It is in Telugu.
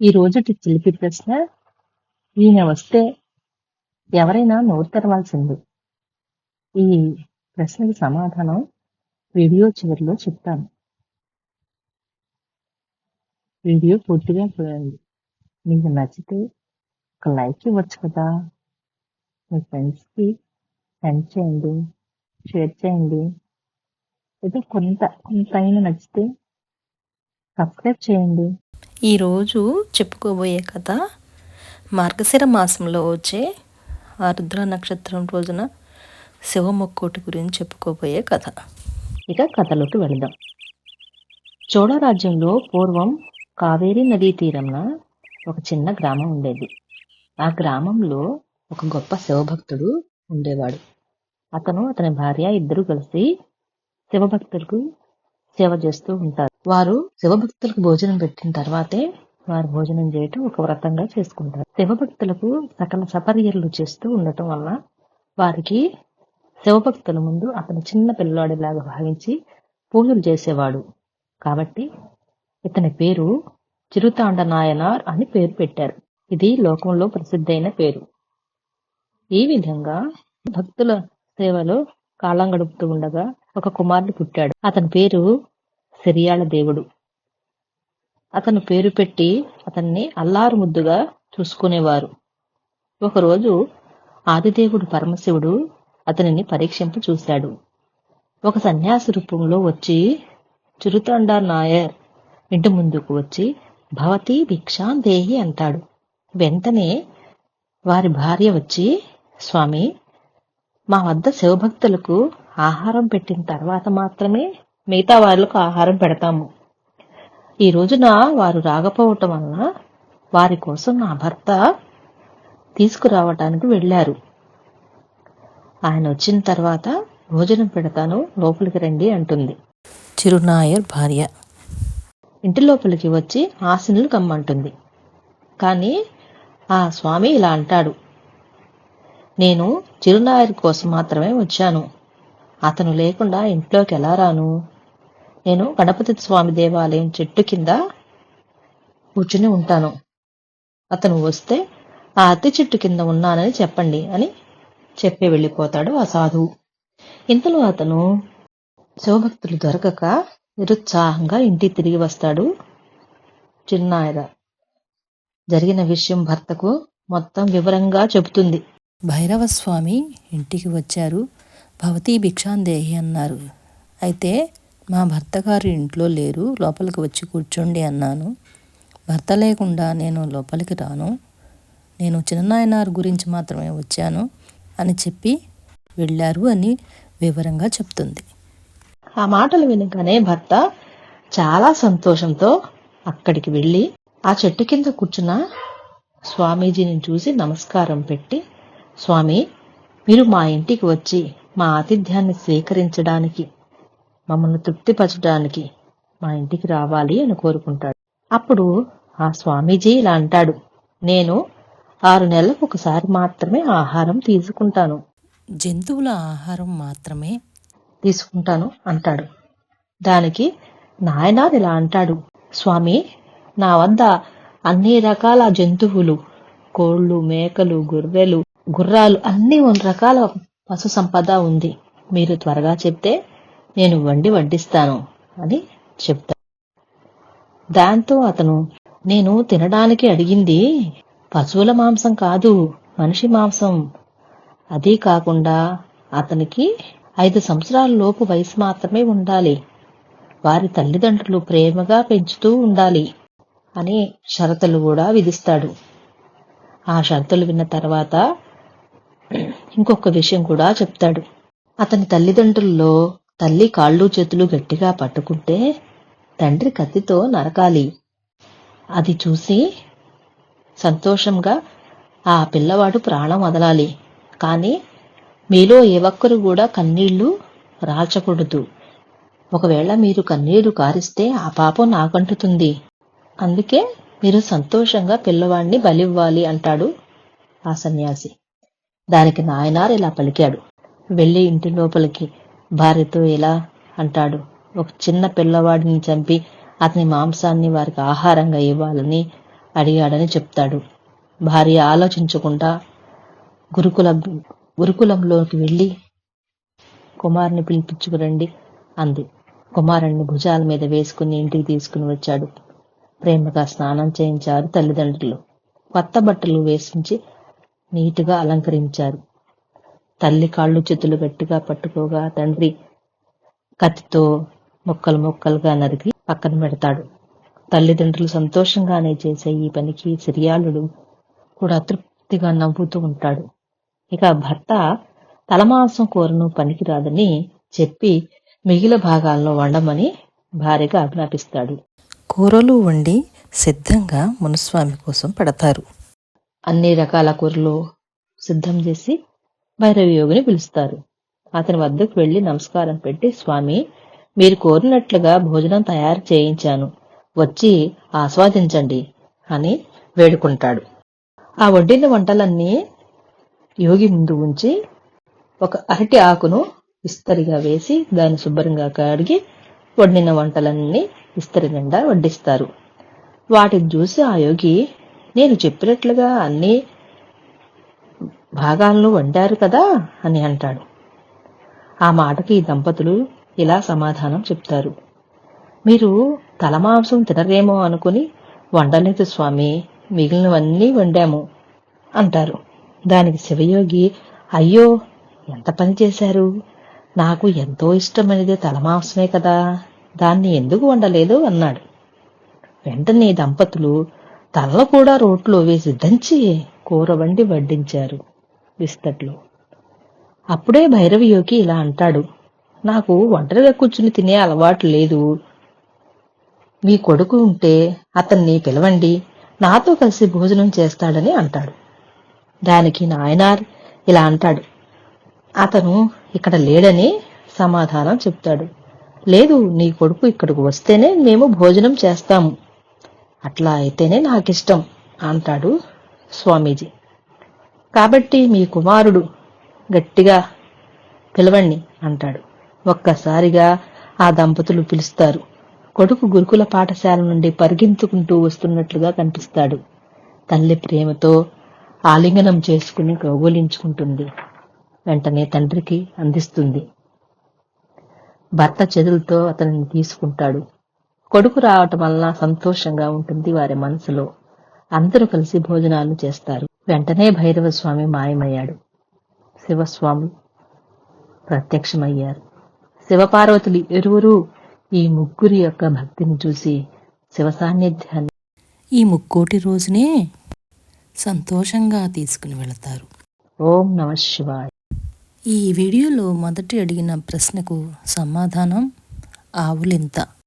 ఈ రోజుటి చిలిపి ప్రశ్న ఈయన వస్తే ఎవరైనా నోరు తెరవాల్సింది. ఈ ప్రశ్నకి సమాధానం వీడియో చివరిలో చెప్తాను. వీడియో పూర్తిగా చూడండి. మీకు నచ్చితే ఒక లైక్ ఇవ్వచ్చు కదా. మీ ఫ్రెండ్స్కి సెండ్ చేయండి షేర్ చేయండి. ఏదో కొంత కొంత అయినా నచ్చితే సబ్స్క్రైబ్ చేయండి. ఈరోజు చెప్పుకోబోయే కథ మార్గశిర మాసంలో వచ్చే ఆరుద్ర నక్షత్రం రోజున శివమొక్కోటి గురించి చెప్పుకోబోయే కథ. ఇక కథలోకి వెళదాం. చోళరాజ్యంలో పూర్వం కావేరీ నదీ తీరంన ఒక చిన్న గ్రామం ఉండేది. ఆ గ్రామంలో ఒక గొప్ప శివభక్తుడు ఉండేవాడు. అతను అతని భార్య ఇద్దరు కలిసి శివభక్తులకు సేవ చేస్తూ ఉంటారు. వారు శివభక్తులకు భోజనం పెట్టిన తర్వాతే వారు భోజనం చేయటం ఒక వ్రతంగా చేసుకుంటారు. శివభక్తులకు సకల సపర్యలు చేస్తూ ఉండటం వల్ల వారికి శివభక్తుల ముందు అతను చిన్న పిల్లవాడిలాగా భావించి పూజలు చేసేవాడు. కాబట్టి ఇతని పేరు చిరుతాండ నాయనార్ అని పేరు పెట్టారు. ఇది లోకంలో ప్రసిద్ధైన పేరు. ఈ విధంగా భక్తుల సేవలో కాలం గడుపుతూ ఉండగా ఒక కుమారుడు పుట్టాడు. అతని పేరు సిరియాల దేవుడు. అతను పేరు పెట్టి అతన్ని అల్లారు ముద్దుగా చూసుకునేవారు. ఒకరోజు ఆదిదేవుడు పరమశివుడు అతనిని పరీక్షింపు చూశాడు. ఒక సన్యాసి రూపంలో వచ్చి చిరుతండా నాయర్ ఇంటి ముందుకు వచ్చి భవతి భిక్షాం దేహి అంటాడు. వెంటనే వారి భార్య వచ్చి స్వామి మా వద్ద శివభక్తులకు ఆహారం పెట్టిన తర్వాత మాత్రమే మిగతా వాళ్ళకు ఆహారం పెడతాము. ఈ రోజున వారు రాకపోవటం వలన వారి కోసం నా భర్త తీసుకురావటానికి వెళ్ళారు. ఆయన వచ్చిన తర్వాత భోజనం పెడతాను లోపలికి రండి అంటుంది. చిరునాయర్ భార్య. ఇంటి లోపలికి వచ్చి ఆశనులు కమ్మంటుంది. కానీ ఆ స్వామి ఇలా అంటాడు. నేను చిరునాయర్ కోసం మాత్రమే వచ్చాను. అతను లేకుండా ఇంట్లోకి ఎలా రాను? నేను గణపతి స్వామి దేవాలయం చెట్టు కింద కూర్చుని ఉంటాను. అతను వస్తే ఆ అతి చెట్టు కింద ఉన్నానని చెప్పండి అని చెప్పి వెళ్ళిపోతాడు ఆ సాధువు. ఇంతలో అతను శివభక్తులు దొరకక నిరుత్సాహంగా ఇంటికి తిరిగి వస్తాడు చిన్నాయన. జరిగిన విషయం భర్తకు మొత్తం వివరంగా చెబుతుంది. భైరవ స్వామి ఇంటికి వచ్చారు. భవతి భిక్షాందేహి అన్నారు. అయితే మా భర్త గారు ఇంట్లో లేరు లోపలికి వచ్చి కూర్చోండి అన్నాను. భర్త లేకుండా నేను లోపలికి రాను. నేను చిన్ననాయనారు గురించి మాత్రమే వచ్చాను అని చెప్పి వెళ్ళారు అని వివరంగా చెప్తుంది. ఆ మాటలు వినగానే భర్త చాలా సంతోషంతో అక్కడికి వెళ్ళి ఆ చెట్టు కింద కూర్చున్న స్వామీజీని చూసి నమస్కారం పెట్టి స్వామి మీరు మా ఇంటికి వచ్చి మా ఆతిథ్యాన్ని స్వీకరించడానికి మమ్మల్ని తృప్తిపరచడానికి మా ఇంటికి రావాలి అని కోరుకుంటాడు. అప్పుడు ఆ స్వామీజీ ఇలా అంటాడు నేను ఆరు నెలలకు ఒకసారి మాత్రమే ఆహారం తీసుకుంటాను. జంతువుల ఆహారం మాత్రమే? తీసుకుంటాను అంటాడు. దానికి నాయనార్ ఇలా అంటాడు స్వామి నా వద్ద అన్ని రకాల జంతువులు కోళ్ళు మేకలు గొర్రెలు గుర్రాలు అన్ని రకాల పశు సంపద ఉంది. మీరు త్వరగా చెప్తే నేను వండి వడ్డిస్తాను అని చెప్తాడు దాంతో అతను నేను తినడానికి అడిగింది పశువుల మాంసం కాదు మనిషి మాంసం. అదీ కాకుండా అతనికి ఐదు సంవత్సరాల లోపు వయసు మాత్రమే ఉండాలి. వారి తల్లిదండ్రులు ప్రేమగా పెంచుతూ ఉండాలి అని షరతులు కూడా విధిస్తాడు. ఆ షరతులు విన్న తర్వాత ఇంకొక విషయం కూడా చెప్తాడు. అతని తల్లిదండ్రుల్లో తల్లి కాళ్ళు చేతులు గట్టిగా పట్టుకుంటే తండ్రి కత్తితో నరకాలి. అది చూసి సంతోషంగా ఆ పిల్లవాడు ప్రాణం వదలాలి. కానీ మీలో ఏ ఒక్కరు కూడా కన్నీళ్ళు రాల్చకూడదు. ఒకవేళ మీరు కన్నీరు కారిస్తే ఆ పాపం నాకంటుతుంది అందుకే మీరు సంతోషంగా పిల్లవాడిని బలివ్వాలి అంటాడు ఆ సన్యాసి. దానికి నాయనారు ఇలా పలికాడు. వెళ్ళి ఇంటి లోపలికి భార్యతో ఇలా అంటాడు? ఒక చిన్న పిల్లవాడిని చంపి అతని మాంసాన్ని వారికి ఆహారంగా ఇవ్వాలని అడిగాడని చెప్తాడు. భార్య ఆలోచించకుండా గురుకుల గురుకులంలోకి వెళ్ళి కుమారుని పిలిపించుకురండి అంది. కుమారుణ్ణి భుజాల మీద వేసుకుని ఇంటికి తీసుకుని వచ్చాడు. ప్రేమగా స్నానం చేయించారు తల్లిదండ్రులు. కొత్త బట్టలు వేసించి నీటుగా అలంకరించారు. తల్లి కాళ్ళు చేతులు గట్టిగా పట్టుకోగా తండ్రి కత్తితో ముక్కలు ముక్కలుగా నరికి పక్కన పెడతాడు. తల్లిదండ్రులు సంతోషంగానే చేసే ఈ పనికి సిరియాలుడు కూడా తృప్తిగా నవ్వుతూ ఉంటాడు. ఇక భర్త తలమాంసం కూరను పనికిరాదని చెప్పి మిగిలిన భాగాలను వండమని భార్యగా ఆజ్ఞాపిస్తాడు. కూరలు వండి సిద్ధంగా మునుస్వామి కోసం పెడతారు. అన్ని రకాల కూరలు సిద్ధం చేసి భైరవ యోగిని పిలుస్తారు. అతని వద్దకు వెళ్ళి నమస్కారం పెట్టి స్వామి మీరు కోరినట్లుగా భోజనం తయారు చేయించాను. వచ్చి ఆస్వాదించండి అని వేడుకుంటాడు. ఆ వడ్డిన వంటలన్నీ యోగి ముందు ఉంచి ఒక అరటి ఆకును ఇస్తరిగా వేసి దాన్ని శుభ్రంగా కడిగి వండిన వంటలన్నీ ఇస్తరి నిండా వడ్డిస్తారు. వాటిని చూసి ఆ యోగి నేను చెప్పినట్లుగా అన్నీ భాగాలను వండారు కదా అని అంటాడు. ఆ మాటకి దంపతులు ఇలా సమాధానం చెప్తారు. మీరు తలమాంసం తినరేమో అనుకుని వండలేదు స్వామి మిగిలినవన్నీ వండాము అంటారు. దానికి శివయోగి అయ్యో ఎంత పని చేశారు? నాకు ఎంతో ఇష్టమైనది తలమాంసమే కదా దాన్ని ఎందుకు వండలేదు అన్నాడు. వెంటనే దంపతులు తలలో కూడా రోట్లో వేసి దంచి కూర వండి వడ్డించారు. విస్తట్లో. అప్పుడే భైరవియోగి ఇలా అంటాడు నాకు ఒంటరిగా కూర్చుని తినే అలవాటు లేదు. మీ కొడుకు ఉంటే అతన్ని పిలవండి నాతో కలిసి భోజనం చేస్తాడని అంటాడు. దానికి నాయనార్ ఇలా అంటాడు అతను ఇక్కడ లేడని సమాధానం చెప్తాడు. లేదు నీ కొడుకు ఇక్కడికి వస్తేనే మేము భోజనం చేస్తాము. అట్లా అయితేనే నాకిష్టం అంటాడు స్వామీజీ. కాబట్టి మీ కుమారుడు గట్టిగా పిలవండి అంటాడు. ఒక్కసారిగా ఆ దంపతులు పిలుస్తారు. కొడుకు గురుకుల పాఠశాల నుండి పరిగెంతుకుంటూ వస్తున్నట్లుగా కనిపిస్తాడు. తల్లి ప్రేమతో ఆలింగనం చేసుకుని కౌగలించుకుంటుంది. వెంటనే తండ్రికి అందిస్తుంది. భర్త చేతులతో అతనిని తీసుకుంటాడు. కొడుకు రావటం వలన సంతోషంగా ఉంటుంది వారి మనసులో. అందరూ కలిసి భోజనాలు చేస్తారు. వెంటనే భైరవ స్వామి మాయమయ్యాడు. శివస్వామి ప్రత్యక్షమయ్యారు. శివపార్వతులు ఇరువురు ఈ ముగ్గురి యొక్క భక్తిని చూసి శివ సాన్నిధ్యాన్ని ఈ ముక్కోటి రోజునే సంతోషంగా తీసుకుని వెళతారు. ఓం నమ శివాయ. ఈ వీడియోలో మొదటి అడిగిన ప్రశ్నకు సమాధానం ఆవులింత.